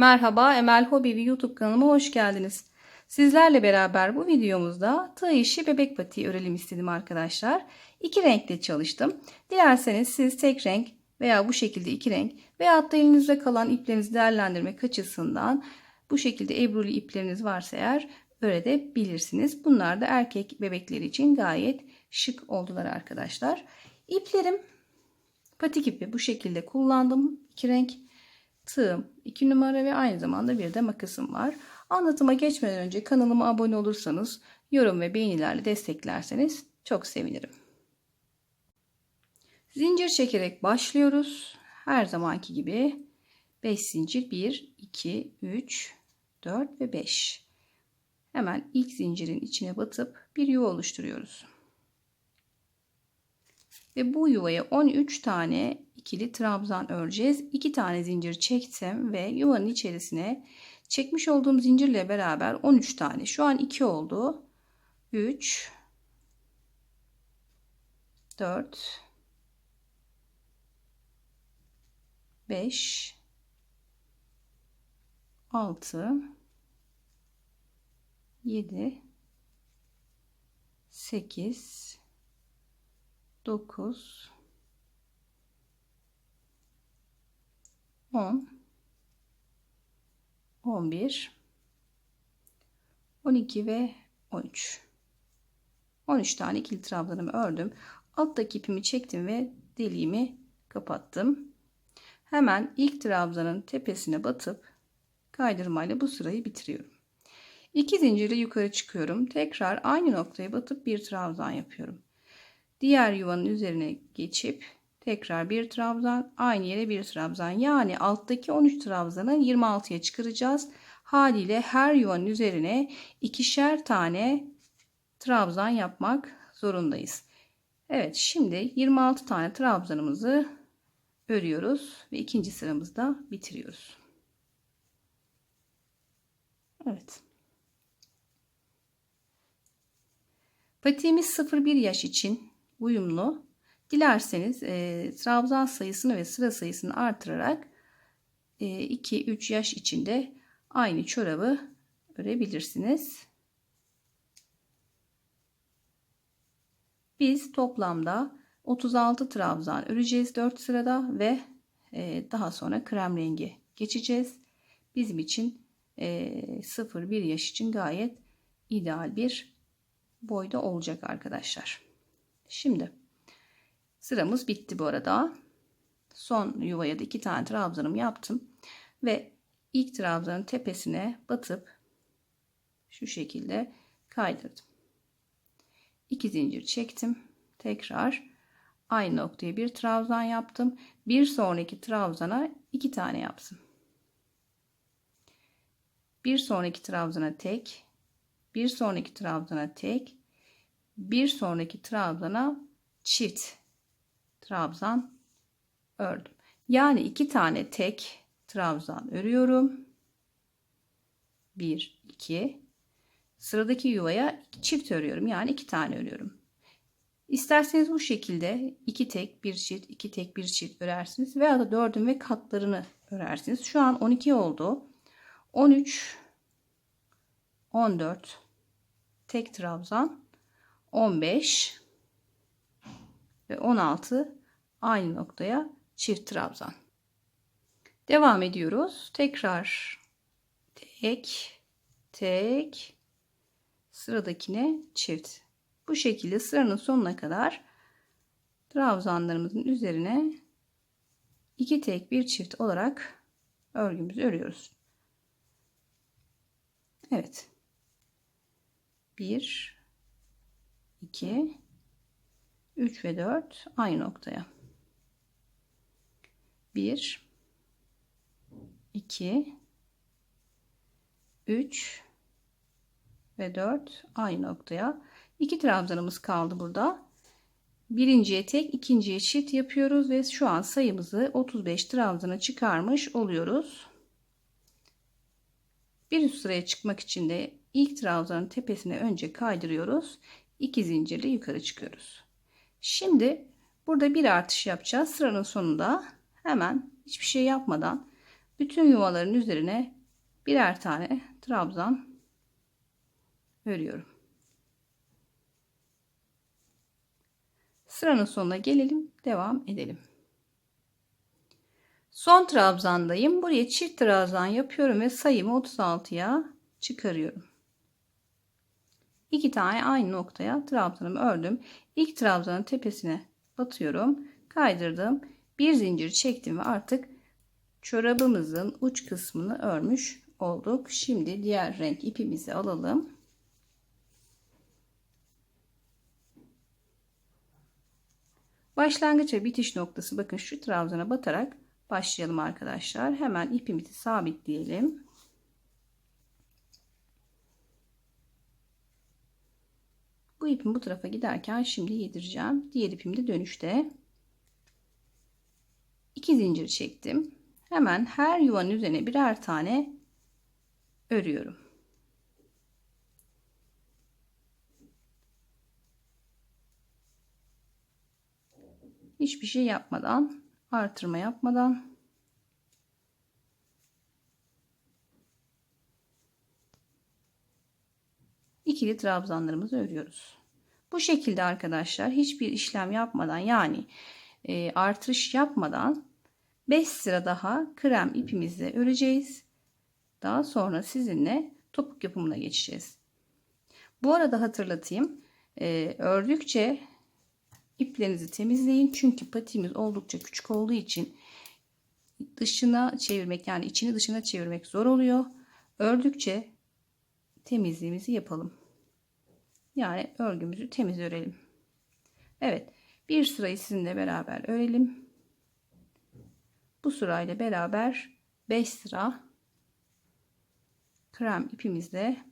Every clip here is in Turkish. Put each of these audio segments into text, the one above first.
Merhaba Emel Hobi YouTube kanalıma hoş geldiniz. Sizlerle beraber bu videomuzda tığ işi bebek patiği örelim istedim arkadaşlar. İki renkle çalıştım. Dilerseniz siz tek renk veya bu şekilde iki renk veya da elinizde kalan iplerinizi değerlendirmek açısından bu şekilde ebrulu ipleriniz varsa eğer örebilirsiniz. Bunlar da erkek bebekleri için gayet şık oldular arkadaşlar. İplerim patik ipi bu şekilde kullandım. iki renk tığım, 2 numara ve aynı zamanda bir de makasım var. Anlatıma geçmeden önce kanalıma abone olursanız, yorum ve beğenilerle desteklerseniz çok sevinirim. Zincir çekerek başlıyoruz. Her zamanki gibi 5 zincir 1, 2, 3, 4 ve 5. Hemen ilk zincirin içine batıp bir yuva oluşturuyoruz. Ve bu yuvaya 13 tane ikili trabzan öreceğiz. 2 tane zincir çektim ve yuvanın içerisine çekmiş olduğum zincirle beraber 13 tane. Şu an 2 oldu. 3 4 5 6 7 8 9 10 11 12 ve 13 13 tane ikili trabzanımı ördüm. Alttaki ipimi çektim ve deliğimi kapattım. Hemen ilk trabzanın tepesine batıp kaydırmayla bu sırayı bitiriyorum. 2 zincirle yukarı çıkıyorum. Tekrar aynı noktaya batıp bir trabzan yapıyorum diğer yuvanın üzerine geçip tekrar bir trabzan aynı yere bir trabzan. Yani alttaki 13 trabzanı 26'ya çıkaracağız. Haliyle her yuvanın üzerine ikişer tane trabzan yapmak zorundayız. Evet şimdi 26 tane trabzanımızı örüyoruz ve ikinci sıramızda bitiriyoruz. Evet. Patiğimiz 0-1 yaş için uyumlu. Dilerseniz e, trabzan sayısını ve sıra sayısını artırarak e, 2-3 yaş içinde aynı çorabı örebilirsiniz. Biz toplamda 36 trabzan öreceğiz 4 sırada ve e, daha sonra krem rengi geçeceğiz. Bizim için e, 0-1 yaş için gayet ideal bir boyda olacak arkadaşlar. Şimdi sıramız bitti bu arada. Son yuvaya da iki tane trabzanım yaptım. Ve ilk trabzanın tepesine batıp şu şekilde kaydırdım. İki zincir çektim. Tekrar aynı noktaya bir trabzan yaptım. Bir sonraki trabzana iki tane yaptım. Bir sonraki trabzana tek, bir sonraki trabzana tek, bir sonraki trabzana çift trabzan ördüm. Yani iki tane tek trabzan örüyorum. Bir, iki. Sıradaki yuvaya çift örüyorum. Yani iki tane örüyorum. İsterseniz bu şekilde iki tek bir çift, iki tek bir çift örersiniz. Veya da dördün ve katlarını örersiniz. Şu an 12 oldu. 13, 14 tek trabzan 15 ve 16 aynı noktaya çift trabzan. Devam ediyoruz. Tekrar tek tek sıradakine çift. Bu şekilde sıranın sonuna kadar trabzanlarımızın üzerine iki tek bir çift olarak örgümüzü örüyoruz. Evet. 1 2 3 ve 4 aynı noktaya. 1 2 3 ve 4 aynı noktaya. 2 trabzanımız kaldı burada. Birinciye tek ikinciye çift yapıyoruz ve şu an sayımızı 35 trabzana çıkarmış oluyoruz. Bir üst sıraya çıkmak için de ilk trabzanın tepesine önce kaydırıyoruz 2 zincirle yukarı çıkıyoruz. Şimdi burada bir artış yapacağız. Sıranın sonunda hemen hiçbir şey yapmadan bütün yuvaların üzerine birer tane trabzan örüyorum. Sıranın sonuna gelelim, devam edelim. Son trabzandayım. Buraya çift trabzan yapıyorum ve sayımı 36'ya çıkarıyorum. İki tane aynı noktaya trabzanımı ördüm. İlk trabzanın tepesine batıyorum. Kaydırdım. Bir zincir çektim ve artık çorabımızın uç kısmını örmüş olduk. Şimdi diğer renk ipimizi alalım. Başlangıç ve bitiş noktası bakın şu trabzana batarak başlayalım arkadaşlar. Hemen ipimizi sabitleyelim. Bu ipim bu tarafa giderken şimdi yedireceğim. Diğer ipim de dönüşte. 2 zincir çektim. Hemen her yuvanın üzerine birer tane örüyorum. Hiçbir şey yapmadan, artırma yapmadan ikili trabzanlarımızı örüyoruz. Bu şekilde arkadaşlar hiçbir işlem yapmadan yani e, artış yapmadan 5 sıra daha krem ipimizle öreceğiz. Daha sonra sizinle topuk yapımına geçeceğiz. Bu arada hatırlatayım. E, ördükçe iplerinizi temizleyin. Çünkü patiğimiz oldukça küçük olduğu için dışına çevirmek yani içini dışına çevirmek zor oluyor. Ördükçe temizliğimizi yapalım. Yani örgümüzü temiz örelim. Evet. Bir sırayı sizinle beraber örelim. Bu sırayla beraber 5 sıra krem ipimizle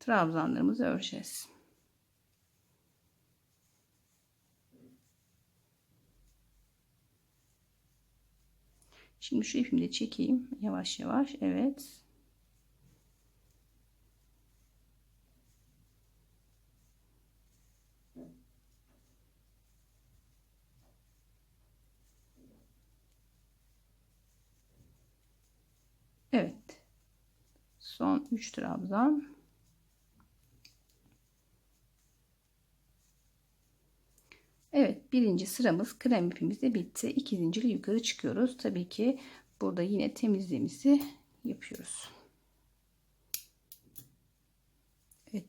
trabzanlarımızı öreceğiz. Şimdi şu ipimi de çekeyim yavaş yavaş. Evet. Son 3 trabzan. Evet birinci sıramız krem ipimizde bitti. İki zincirli yukarı çıkıyoruz. Tabii ki burada yine temizliğimizi yapıyoruz. Evet.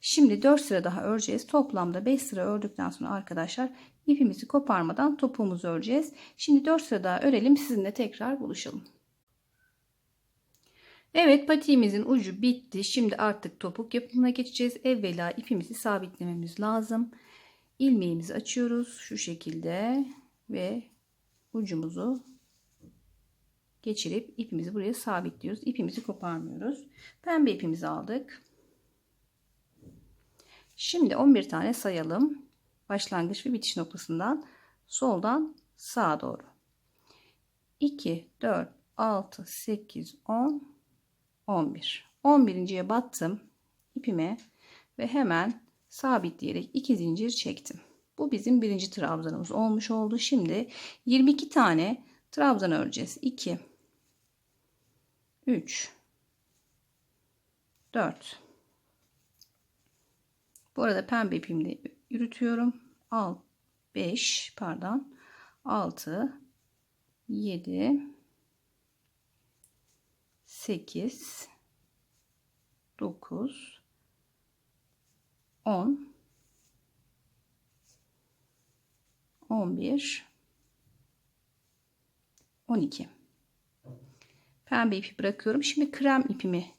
Şimdi 4 sıra daha öreceğiz. Toplamda 5 sıra ördükten sonra arkadaşlar ipimizi koparmadan topuğumuzu öreceğiz. Şimdi 4 sıra daha örelim. Sizinle tekrar buluşalım. Evet patiğimizin ucu bitti. Şimdi artık topuk yapımına geçeceğiz. Evvela ipimizi sabitlememiz lazım. İlmeğimizi açıyoruz şu şekilde ve ucumuzu geçirip ipimizi buraya sabitliyoruz. İpimizi koparmıyoruz. Pembe ipimizi aldık. Şimdi 11 tane sayalım. Başlangıç ve bitiş noktasından soldan sağa doğru. 2, 4, 6, 8, 10, 11. 11.ye battım ipime ve hemen sabitleyerek iki zincir çektim. Bu bizim birinci trabzanımız olmuş oldu. Şimdi 22 tane trabzan öreceğiz. 2 3 4 Bu arada pembe ipimle yürütüyorum. Al 5 pardon 6 7 8 9 10 11 12 pembe ipi bırakıyorum. Şimdi krem ipimi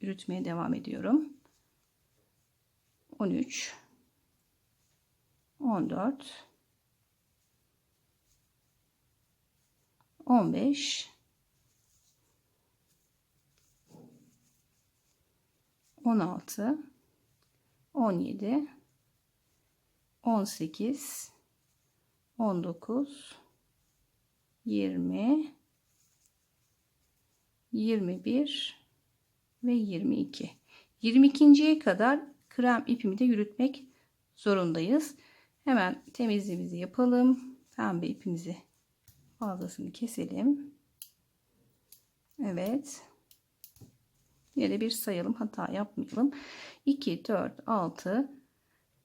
yürütmeye devam ediyorum. 13 14 15 16 17 18 19 20 21 ve 22 22.ye kadar krem ipimi de yürütmek zorundayız hemen temizliğimizi yapalım pembe ipimizi fazlasını keselim. Evet. Yine bir sayalım hata yapmayalım. 2, 4, 6,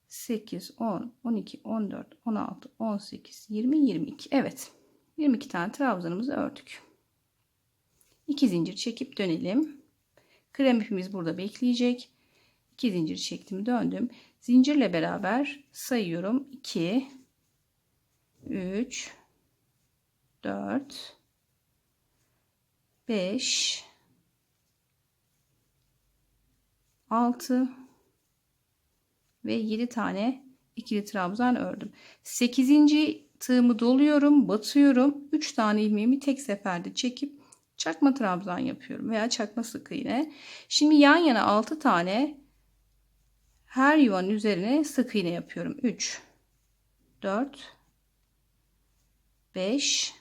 8, 10, 12, 14, 16, 18, 20, 22. Evet. 22 tane trabzanımızı ördük. 2 zincir çekip dönelim. Krem ipimiz burada bekleyecek. 2 zincir çektim döndüm. Zincirle beraber sayıyorum. 2 3 4 5 6 ve 7 tane ikili trabzan ördüm. 8. tığımı doluyorum, batıyorum. 3 tane ilmeğimi tek seferde çekip çakma trabzan yapıyorum veya çakma sık iğne. Şimdi yan yana 6 tane her yuvanın üzerine sık iğne yapıyorum. 3 4 5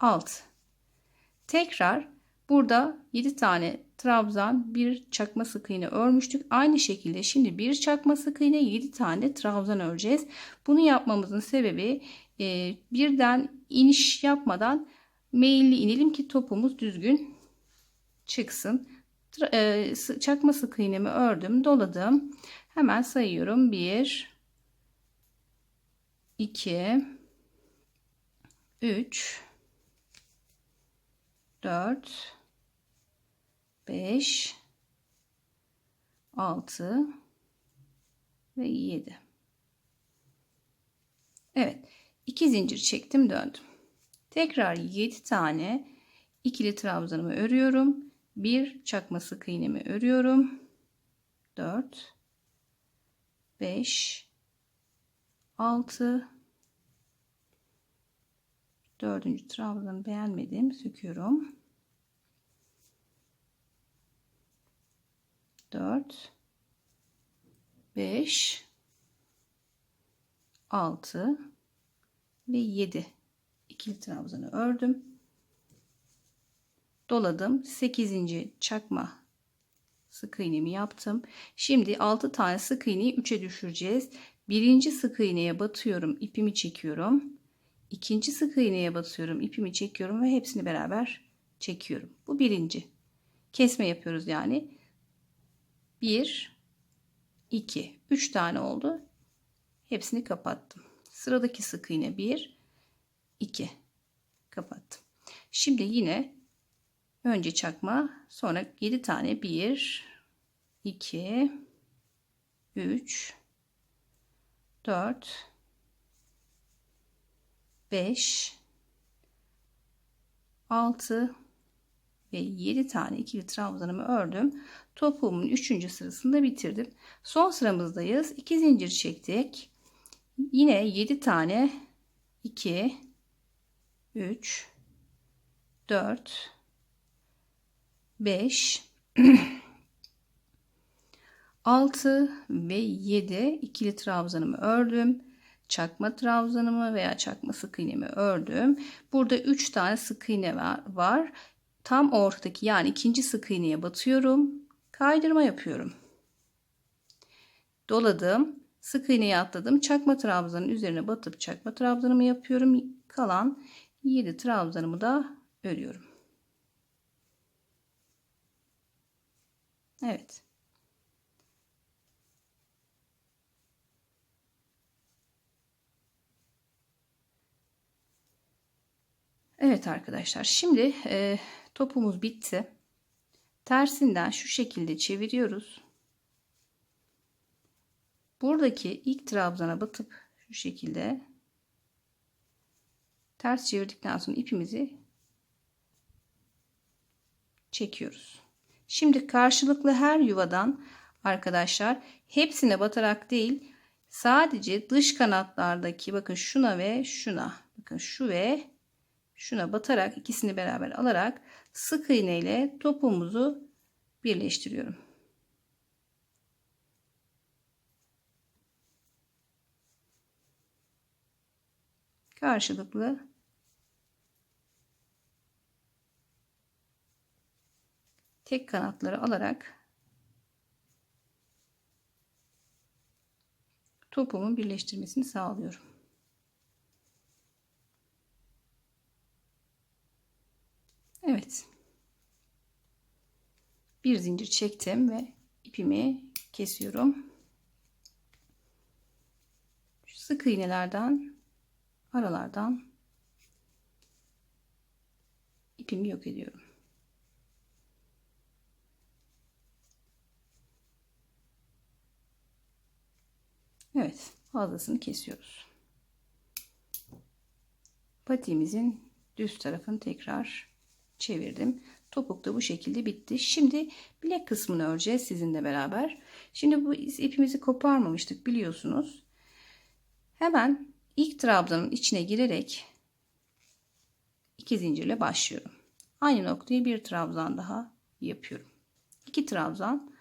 6 tekrar burada 7 tane trabzan bir çakma sık iğne örmüştük. Aynı şekilde şimdi bir çakma sık iğne 7 tane trabzan öreceğiz. Bunu yapmamızın sebebi e, birden iniş yapmadan meyilli inelim ki topumuz düzgün çıksın. E, çakma sık iğnemi ördüm doladım. Hemen sayıyorum. 1 2 3 4 5 6 ve 7 Evet 2 zincir çektim döndüm tekrar 7 tane ikili trabzanımı örüyorum bir çakma sık iğnemi örüyorum 4 5 6 Dördüncü trabzanı beğenmedim. Söküyorum. 4 5 6 ve 7 ikili trabzanı ördüm. Doladım. 8. çakma sık iğnemi yaptım. Şimdi 6 tane sık iğneyi 3'e düşüreceğiz. Birinci sık iğneye batıyorum, ipimi çekiyorum ikinci sık iğneye batıyorum ipimi çekiyorum ve hepsini beraber çekiyorum bu birinci kesme yapıyoruz yani 1 2 3 tane oldu. Hepsini kapattım. Sıradaki sık iğne 1 2 kapattım. Şimdi yine önce çakma sonra 7 tane. 1 2 3 4 5 6 ve 7 tane ikili trabzanımı ördüm. Topuğumun 3. sırasında bitirdim. Son sıramızdayız. 2 zincir çektik. Yine 7 tane 2 3 4 5 6 ve 7 ikili trabzanımı ördüm çakma trabzanımı veya çakma sık iğnemi ördüm. Burada 3 tane sık iğne var. Tam ortadaki yani ikinci sık iğneye batıyorum. Kaydırma yapıyorum. Doladım. Sık iğneyi atladım. Çakma trabzanın üzerine batıp çakma trabzanımı yapıyorum. Kalan 7 trabzanımı da örüyorum. Evet. Evet arkadaşlar şimdi e, topumuz bitti. Tersinden şu şekilde çeviriyoruz. Buradaki ilk trabzana batıp şu şekilde ters çevirdikten sonra ipimizi çekiyoruz. Şimdi karşılıklı her yuvadan arkadaşlar hepsine batarak değil sadece dış kanatlardaki bakın şuna ve şuna bakın şu ve şuna batarak ikisini beraber alarak sık iğne ile topumuzu birleştiriyorum. Karşılıklı tek kanatları alarak topumun birleştirmesini sağlıyorum. Evet. Bir zincir çektim ve ipimi kesiyorum. Şu sık iğnelerden aralardan ipimi yok ediyorum. Evet, fazlasını kesiyoruz. Patiğimizin düz tarafını tekrar çevirdim. Topuk da bu şekilde bitti. Şimdi bilek kısmını öreceğiz sizinle beraber. Şimdi bu ipimizi koparmamıştık biliyorsunuz. Hemen ilk trabzanın içine girerek iki zincirle başlıyorum. Aynı noktayı bir trabzan daha yapıyorum. İki trabzan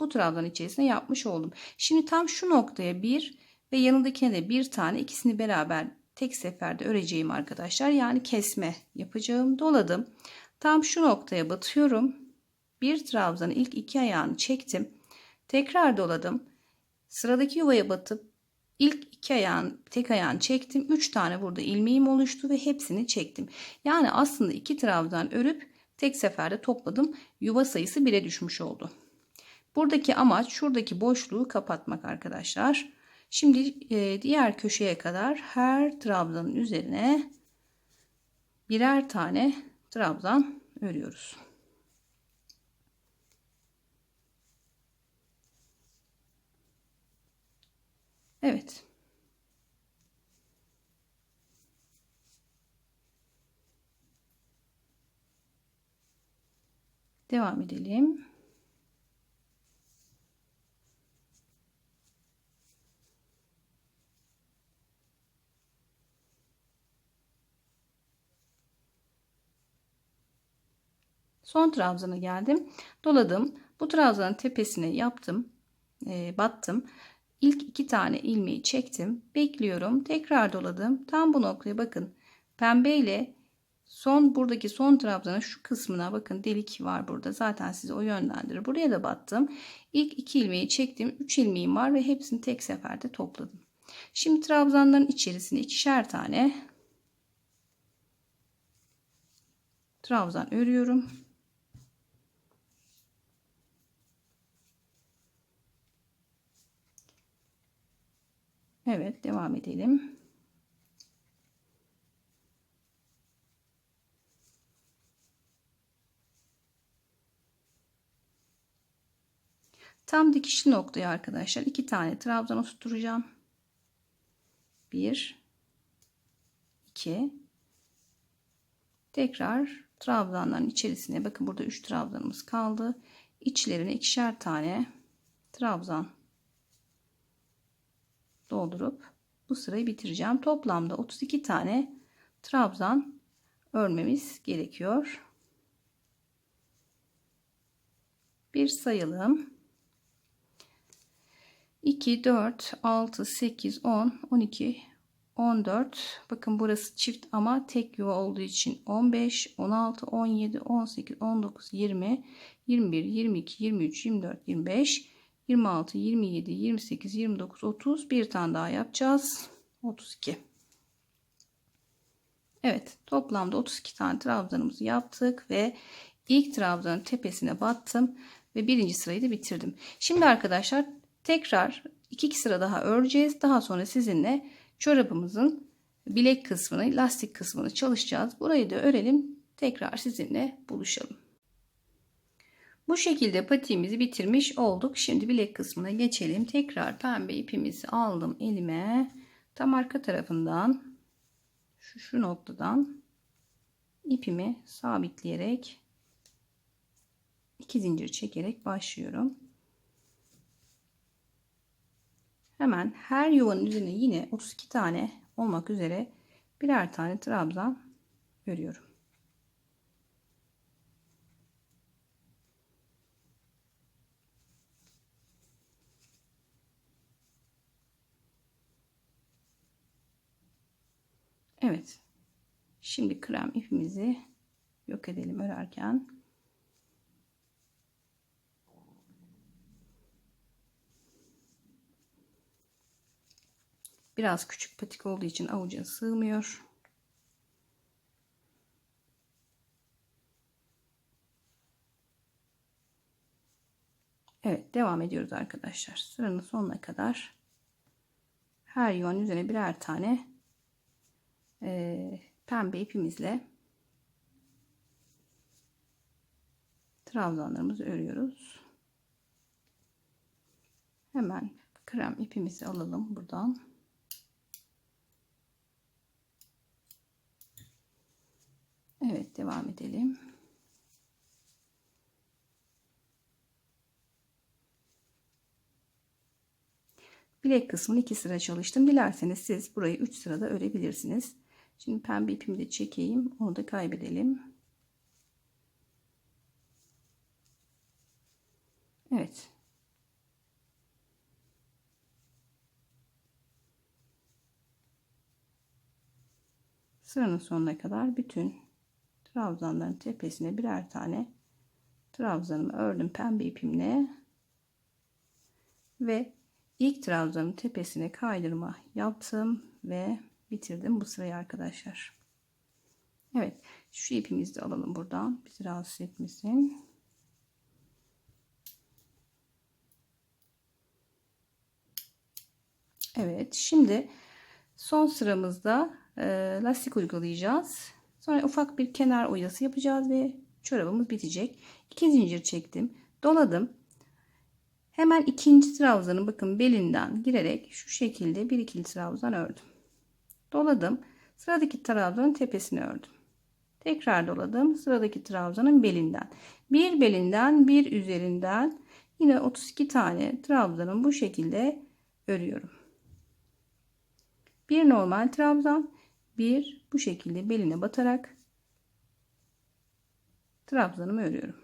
bu trabzan içerisine yapmış oldum. Şimdi tam şu noktaya bir ve yanındakine de bir tane ikisini beraber tek seferde öreceğim arkadaşlar. Yani kesme yapacağım. Doladım. Tam şu noktaya batıyorum. Bir trabzanın ilk iki ayağını çektim. Tekrar doladım. Sıradaki yuvaya batıp ilk iki ayağın tek ayağını çektim. Üç tane burada ilmeğim oluştu ve hepsini çektim. Yani aslında iki trabzan örüp tek seferde topladım. Yuva sayısı 1'e düşmüş oldu. Buradaki amaç şuradaki boşluğu kapatmak arkadaşlar. Şimdi e, diğer köşeye kadar her trabzanın üzerine birer tane trabzan örüyoruz. Evet. Devam edelim. Son trabzana geldim. Doladım. Bu trabzanın tepesine yaptım. E, battım. İlk iki tane ilmeği çektim. Bekliyorum. Tekrar doladım. Tam bu noktaya bakın. Pembe ile son buradaki son trabzanın şu kısmına bakın delik var burada. Zaten size o yönlendirir. Buraya da battım. İlk iki ilmeği çektim. Üç ilmeğim var ve hepsini tek seferde topladım. Şimdi trabzanların içerisine ikişer tane trabzan örüyorum. Evet devam edelim. Tam dikişli noktaya arkadaşlar iki tane trabzan oturtacağım. Bir, iki. Tekrar trabzanların içerisine bakın burada üç trabzanımız kaldı. İçlerine ikişer tane trabzan doldurup bu sırayı bitireceğim. Toplamda 32 tane trabzan örmemiz gerekiyor. Bir sayalım. 2, 4, 6, 8, 10, 12, 14. Bakın burası çift ama tek yuva olduğu için 15, 16, 17, 18, 19, 20, 21, 22, 23, 24, 25, 26, 27, 28, 29, 30 bir tane daha yapacağız. 32. Evet toplamda 32 tane trabzanımızı yaptık ve ilk trabzanın tepesine battım ve birinci sırayı da bitirdim. Şimdi arkadaşlar tekrar iki sıra daha öreceğiz. Daha sonra sizinle çorabımızın bilek kısmını, lastik kısmını çalışacağız. Burayı da örelim. Tekrar sizinle buluşalım. Bu şekilde patiğimizi bitirmiş olduk. Şimdi bilek kısmına geçelim. Tekrar pembe ipimizi aldım elime. Tam arka tarafından şu, şu noktadan ipimi sabitleyerek iki zincir çekerek başlıyorum. Hemen her yuvanın üzerine yine 32 tane olmak üzere birer tane trabzan örüyorum. Şimdi krem ipimizi yok edelim örerken. Biraz küçük patik olduğu için avuca sığmıyor. Evet devam ediyoruz arkadaşlar. Sıranın sonuna kadar her yuvanın üzerine birer tane e, pembe ipimizle trabzanlarımızı örüyoruz. Hemen krem ipimizi alalım buradan. Evet devam edelim. Bilek kısmını 2 sıra çalıştım. Dilerseniz siz burayı 3 sırada örebilirsiniz. Şimdi pembe ipimi de çekeyim. Onu da kaybedelim. Evet. Sıranın sonuna kadar bütün trabzanların tepesine birer tane trabzanımı ördüm pembe ipimle ve ilk trabzanın tepesine kaydırma yaptım ve bitirdim bu sırayı arkadaşlar. Evet şu ipimizi de alalım buradan bizi rahatsız etmesin. Evet şimdi son sıramızda e, lastik uygulayacağız. Sonra ufak bir kenar oyası yapacağız ve çorabımız bitecek. İki zincir çektim. Doladım. Hemen ikinci trabzanın bakın belinden girerek şu şekilde bir ikili trabzan ördüm. Doladım. Sıradaki trabzanın tepesini ördüm. Tekrar doladım. Sıradaki trabzanın belinden. Bir belinden bir üzerinden yine 32 tane trabzanın bu şekilde örüyorum. Bir normal trabzan, bir bu şekilde beline batarak trabzanımı örüyorum.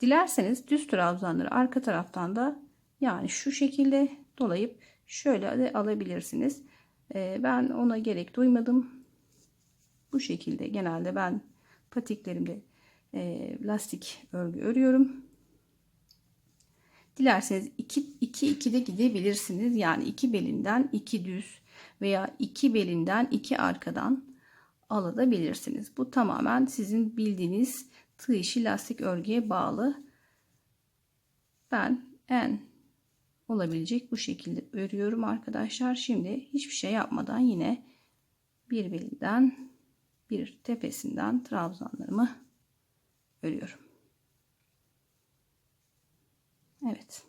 Dilerseniz düz trabzanları arka taraftan da yani şu şekilde dolayıp şöyle de alabilirsiniz. Ee, ben ona gerek duymadım. Bu şekilde genelde ben patiklerimde e, lastik örgü örüyorum. Dilerseniz 2 2 2 de gidebilirsiniz. Yani iki belinden iki düz veya iki belinden iki arkadan alabilirsiniz. Bu tamamen sizin bildiğiniz tığ işi lastik örgüye bağlı. Ben en olabilecek bu şekilde örüyorum arkadaşlar. Şimdi hiçbir şey yapmadan yine bir belinden bir tepesinden trabzanlarımı örüyorum. Evet.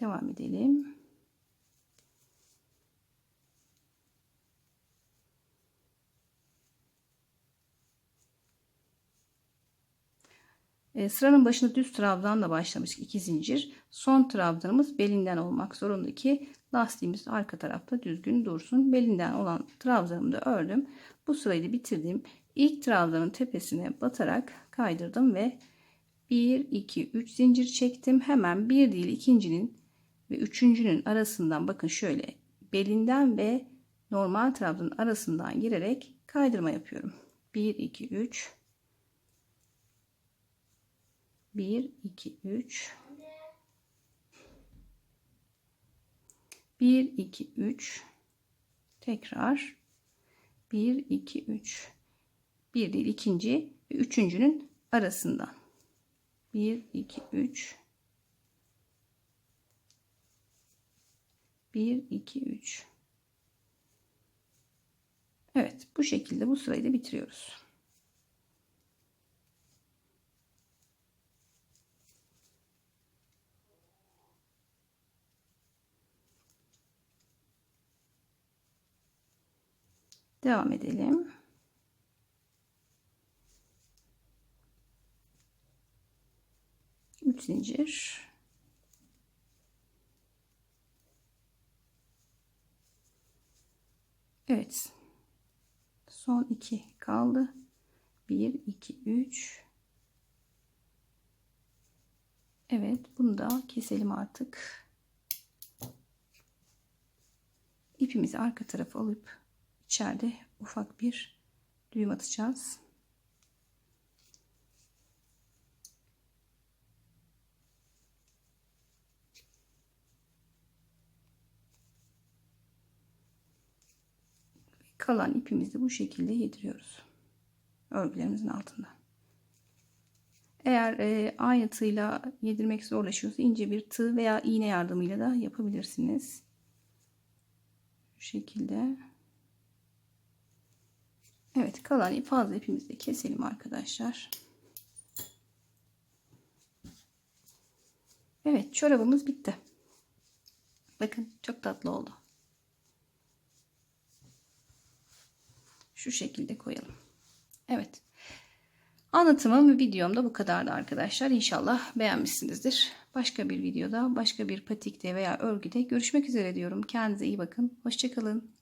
Devam edelim. E, sıranın başında düz trabzanla başlamıştık. iki zincir. Son trabzanımız belinden olmak zorunda ki lastiğimiz arka tarafta düzgün dursun. Belinden olan trabzanımı da ördüm. Bu sırayı da bitirdim. İlk trabzanın tepesine batarak kaydırdım ve 1 2 3 zincir çektim. Hemen bir değil ikincinin ve üçüncünün arasından bakın şöyle belinden ve normal trabzanın arasından girerek kaydırma yapıyorum. 1 2 3 1 2 3 1 2 3 tekrar. 1 2 3 bir değil ikinci ve üçüncünün arasından 1 2 3 1 2 3 Evet bu şekilde bu sırayı da bitiriyoruz. Devam edelim. Üç zincir. Evet. Son iki kaldı. Bir, iki, üç. Evet, bunu da keselim artık. İpimizi arka tarafa alıp içeride ufak bir düğüm atacağız. kalan ipimizi bu şekilde yediriyoruz. Örgülerimizin altında. Eğer e, aynı tığla yedirmek zorlaşıyorsa ince bir tığ veya iğne yardımıyla da yapabilirsiniz. Şu şekilde. Evet kalan ip fazla ipimizi de keselim arkadaşlar. Evet çorabımız bitti. Bakın çok tatlı oldu. Şu şekilde koyalım. Evet. Anlatımım ve videom da bu kadardı arkadaşlar. İnşallah beğenmişsinizdir. Başka bir videoda, başka bir patikte veya örgüde görüşmek üzere diyorum. Kendinize iyi bakın. Hoşçakalın.